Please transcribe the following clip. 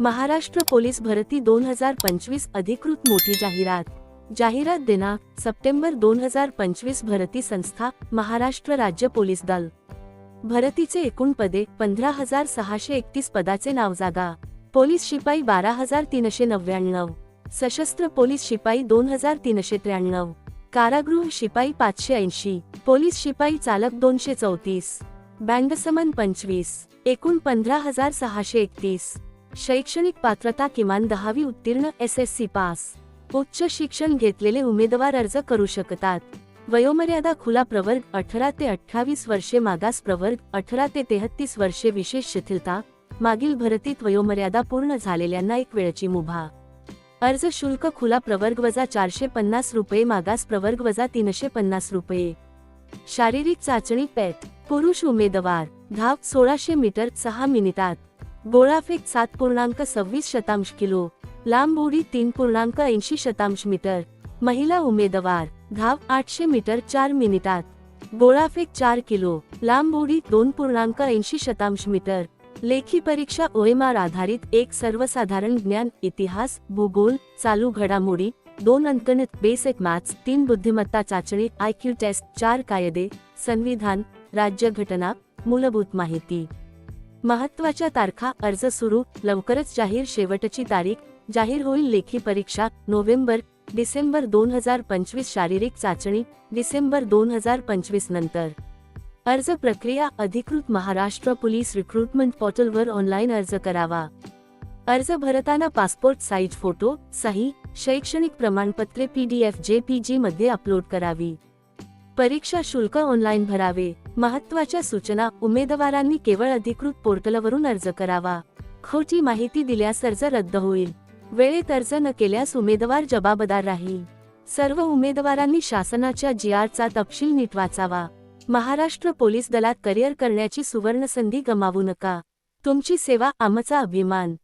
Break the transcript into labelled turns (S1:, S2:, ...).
S1: Maharashtra police भरती दोन हजार पंचवीस अधिकृत मोठी जाहिरात. जाहिरात दिनांक सप्टेंबर दोन हजार पंचवीस भरती संस्था महाराष्ट्र राज्य पोलीस दल. भरतीचे एकूण पदे पंधरा हजार सहाशे एकतीस पदाचे नाव जागा. पोलीस शिपाई बारा हजार तीनशे नव्याण्णव. सशस्त्र पोलीस शिपाई दोन हजार तीनशे त्र्याण्णव. कारागृह शिपाई पाचशे ऐंशी. पोलीस शिपाई चालक दोनशे चौतीस. बँडसमन पंचवीस. एकूण पंधरा हजार सहाशे एकतीस. शैक्षणिक पात्रता किमान दहावी उत्तीर्ण एस एस सी पास. उच्च शिक्षण घेतलेले उमेदवार अर्ज करू शकतात. वयोमर्यादा खुला प्रवर्ग अठरा ते अठ्ठावीस वर्षे मागास प्रवर्ग अठरा ते तेहत्तीस वर्षे विशेष शिथिलता मागील भरतीत वयोमर्यादा पूर्ण झालेल्यांना एक वेळची मुभा. अर्ज शुल्क खुला प्रवर्ग वजा चारशे पन्नास रुपये मागास प्रवर्ग वजा तीनशे पन्नास रुपये. शारीरिक चाचणी पॅट. पुरुष उमेदवार. धाव सोळाशे मीटर सहा मिनिटात. गोळाफेक सात पूर्णांक सव्वीस शतांश किलो लांब उडी तीन पूर्णांक ऐंशी शतांश मीटर महिला उमेदवार धाव आठशे मीटर चार मिनिटात गोळाफेक चार किलो लांब उडी दोन पूर्णांक ऐंशी शतांश मीटर लेखी परीक्षा ओएमआर आधारित एक सर्वसाधारण ज्ञान इतिहास भूगोल चालू घडामोडी दोन अंकणित बेसिक मॅथ्स तीन बुद्धिमत्ता चाचणी आयक्यू टेस्ट चार कायदे संविधान राज्यघटना मूलभूत माहिती. महत्त्वाच्या तारखा अर्ज सुरू लवकरच जाहीर शेवटची तारीख जाहीर होईल लेखी परीक्षा नोव्हेंबर डिसेंबर दोन हजार पंचवीस शारीरिक चाचणी डिसेंबर दोन हजार पंचवीस नंतर. अर्ज प्रक्रिया अधिकृत महाराष्ट्र पोलीस रिक्रुटमेंट पोर्टलवर ऑनलाईन अर्ज करावा. अर्ज भरताना पासपोर्ट साईज फोटो सही शैक्षणिक प्रमाणपत्रे पीडीएफ जेपीजी मध्ये अपलोड करावी. परीक्षा शुल्क ऑनलाईन भरावे. महत्त्वाच्या सूचना उमेदवारांनी केवळ अधिकृत पोर्टलवरून अर्ज करावा. खोटी माहिती दिल्यास अर्ज रद्द होईल. वेळेत अर्ज न केल्यास उमेदवार जबाबदार राहील. सर्व उमेदवारांनी शासनाच्या जी आरचा तपशील नीट वाचावा. महाराष्ट्र पोलीस दलात करिअर करण्याची सुवर्ण संधी गमावू नका. तुमची सेवा आमचा अभिमान.